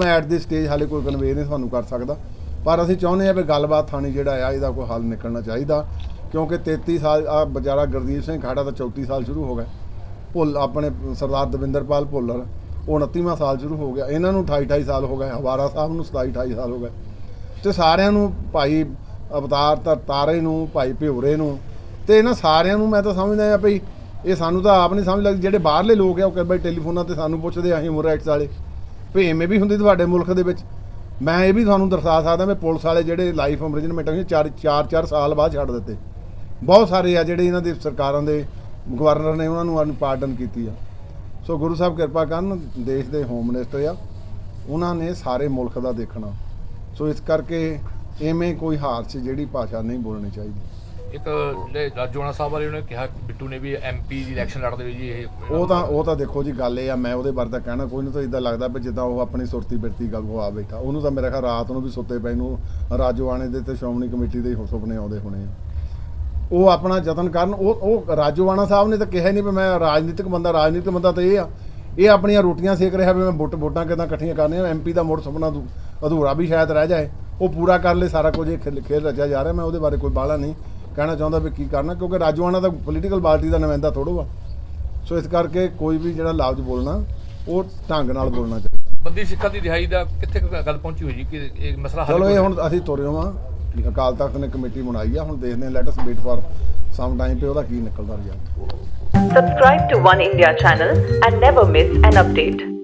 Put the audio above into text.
ਮੈਂ at the stage ਹਾਲੇ ਕੋਈ ਕਨਵੇ ਨਹੀਂ ਤੁਹਾਨੂੰ ਕਰ ਸਕਦਾ। ਪਰ ਅਸੀਂ ਚਾਹੁੰਦੇ ਆ ਵੀ ਗੱਲਬਾਤ ਥਾਣੀ ਜਿਹੜਾ ਆ, ਇਹਦਾ ਕੋਈ ਹੱਲ ਨਿਕਲਣਾ ਚਾਹੀਦਾ। ਕਿਉਂਕਿ 33 ਸਾਲ ਆ ਬਜ਼ਾਰਾ ਗੁਰਦੀਪ ਸਿੰਘ ਖਾੜਾ ਤਾਂ 34 ਸਾਲ ਸ਼ੁਰੂ ਹੋ ਗਿਆ। ਭੁੱਲ, ਆਪਣੇ ਸਰਦਾਰ ਦਵਿੰਦਰਪਾਲ ਭੁੱਲਰ, ਉਹ 29ਵਾਂ ਸਾਲ ਸ਼ੁਰੂ ਹੋ ਗਿਆ। ਇਹਨਾਂ ਨੂੰ 28 28 ਸਾਲ ਹੋ ਗਏ, ਹਵਾਰਾ ਸਾਹਿਬ ਨੂੰ 27 28 ਸਾਲ ਹੋ ਗਏ। ਤੇ ਸਾਰਿਆਂ ਨੂੰ, ਭਾਈ ਅਵਤਾਰ ਤਾ- ਤਾਰੇ ਨੂੰ, ਭਾਈ ਭਿਉਰੇ ਨੂੰ, ਤੇ ਇਹਨਾਂ ਸਾਰਿਆਂ ਨੂੰ ਮੈਂ ਤਾਂ ਸਮਝਦਾ ਆ ਭਈ ਇਹ ਸਾਨੂੰ ਤਾਂ ਆਪ ਨਹੀਂ ਸਮਝ ਲੱਗਦੀ। ਜਿਹੜੇ ਬਾਹਰਲੇ ਲੋਕ ਆ, ਉਹ ਕਹਿੰਦੇ ਬਈ ਟੈਲੀਫੋਨਾਂ ਤੇ ਸਾਨੂੰ ਪੁੱਛਦੇ ਆ ਹਿਊਮਨ ਰਾਈਟਸ ਵਾਲੇ। ਭੇਵੇਂ ਵੀ ਹੁੰਦੀ ਤੁਹਾਡੇ ਮੁਲਕ ਦੇ ਵਿੱਚ। ਮੈਂ ਇਹ ਵੀ ਤੁਹਾਨੂੰ ਦਰਸਾ ਸਕਦਾ ਵੀ ਪੁਲਿਸ ਵਾਲੇ ਜਿਹੜੇ ਲਾਈਫ ਇੰਪ੍ਰਿਜ਼ਨਮੈਂਟ ਹੋਈ ਚਾਰ ਚਾਰ ਚਾਰ ਸਾਲ ਬਾਅਦ ਛੱਡ ਦਿੱਤੇ। ਬਹੁਤ ਸਾਰੇ ਆ ਜਿਹੜੇ ਇਹਨਾਂ ਦੇ ਸਰਕਾਰਾਂ ਦੇ ਗਵਰਨਰ ਨੇ ਉਹਨਾਂ ਨੂੰ ਅਨਪਾਰਡਨ ਕੀਤੀ ਆ। ਸੋ ਗੁਰੂ ਸਾਹਿਬ ਕਿਰਪਾ ਕਰਨ, ਦੇਸ਼ ਦੇ ਹੋਮ ਮਿਨਿਸਟਰ ਆ। ਉਹਨਾਂ ਨੇ ਸਾਰੇ ਮੁਲਕ ਦਾ ਦੇਖਣਾ। ਸੋ ਇਸ ਕਰਕੇ ਐਵੇਂ ਕੋਈ ਹਾਰ ਜਿਹੜੀ ਭਾਸ਼ਾ ਨਹੀਂ ਬੋਲਣੀ ਚਾਹੀਦੀ। ਇੱਕ ਜਿਹੜੇ ਰਾਜੋਣਾ ਸਾਹਿਬ ਵਾਲੇ ਉਹਨੇ ਕਿਹਾ, ਬਿੱਟੂ ਨੇ ਵੀ ਐਮਪੀ ਦੀ ਇਲੈਕਸ਼ਨ ਲੜਦੇ ਹੋਏ ਜੀ ਇਹ ਉਹ ਤਾਂ ਉਹ ਤਾਂ ਦੇਖੋ ਜੀ ਗੱਲ ਇਹ ਆ, ਮੈਂ ਉਹਦੇ ਬਾਰੇ ਤਾਂ ਕਹਿਣਾ ਕੋਈ ਨਹੀਂ ਤਾਂ ਇਦਾਂ ਲੱਗਦਾ ਵੀ ਜਿੱਦਾਂ ਉਹ ਆਪਣੀ ਸੁਰਤੀ ਬਿਰਤੀ ਗੱਲ ਉਹ ਬੈਠਾ। ਉਹਨੂੰ ਤਾਂ ਮੇਰਾ ਖਿਆਲ ਰਾਤ ਨੂੰ ਵੀ ਸੁੱਤੇ ਪਏ ਨੂੰ, ਰਾਜੋਆਣੇ ਦੇ ਤੇ ਸ਼੍ਰੋਮਣੀ ਕਮੇਟੀ ਦੇ ਹੀ ਸੁਪਨੇ ਆਉਂਦੇ ਹੋਣੇ ਆ। ਉਹ ਆਪਣਾ ਯਤਨ ਕਰਨ, ਉਹ ਉਹ ਰਾਜੋਆਣਾ ਸਾਹਿਬ ਨੇ ਤਾਂ ਕਿਹਾ ਹੀ ਨਹੀਂ ਵੀ ਮੈਂ ਰਾਜਨੀਤਿਕ ਬੰਦਾ ਰਾਜਨੀਤਿਕ ਬੰਦਾ ਤਾਂ ਇਹ ਆ। ਇਹ ਆਪਣੀਆਂ ਰੋਟੀਆਂ ਸੇਕ ਰਿਹਾ ਵੀ ਮੈਂ ਵੋਟ, ਵੋਟਾਂ ਕਿਦਾਂ ਇਕੱਠੀਆਂ ਕਰਨੀਆਂ ਐਮਪੀ ਦਾ ਮੁੜ ਸੁਪਨਾ ਅਧੂਰਾ ਵੀ ਸ਼ਾਇਦ ਰਹਿ ਜਾਏ। ਉਹ ਪੂਰਾ ਕਰ ਲੈ ਸਾਰਾ ਕੁਝ ਇਹ ਖੇਲ ਖੇਲ ਰਚਿਆ ਜਾ ਰਿਹਾ, ਮੈਂ ਉਹਦੇ ਬਾਰੇ ਕੋਈ ਬਾਹਲਾ ਨਹੀਂ। ਕਹਿਣਾ ਚਾਹੁੰਦਾ ਵੀ ਕੀ ਕਰਨਾ ਕਿਉਂਕਿ ਰਾਜੋਆਣਾ ਤਾਂ ਪੋਲੀਟੀਕਲ ਪਾਰਟੀ ਦਾ ਨੁਮਾਇੰਦਾ ਥੋੜੋ ਆ ਸੋ ਇਸ ਕਰਕੇ ਕੋਈ ਵੀ ਜਿਹੜਾ ਲਫ਼ਜ਼ ਬੋਲਣਾ ਉਹ ਢੰਗ ਨਾਲ ਬੋਲਣਾ ਚਾਹੀਦਾ। ਬੰਦੀ ਸਿੱਖਾਂ ਦੀ ਰਿਹਾਈ ਦਾ ਕਿੱਥੇ ਗੱਲ ਪਹੁੰਚੀ ਹੋਈ ਜੀ? ਕਿ ਇਹ ਮਸਲਾ ਹੱਲ ਚਲੋ ਇਹ ਹੁਣ ਅਸੀਂ ਤੁਰੇ ਹਾਂ ਅਕਾਲ ਤਖਤ ਨੇ ਕਮੇਟੀ ਬਣਾਈ ਆ ਹੁਣ ਦੇਖਦੇ ਹਾਂ let us wait for some time ਤੇ ਉਹਦਾ ਕੀ ਨਿਕਲਦਾ result Subscribe to One India channel and never miss an update.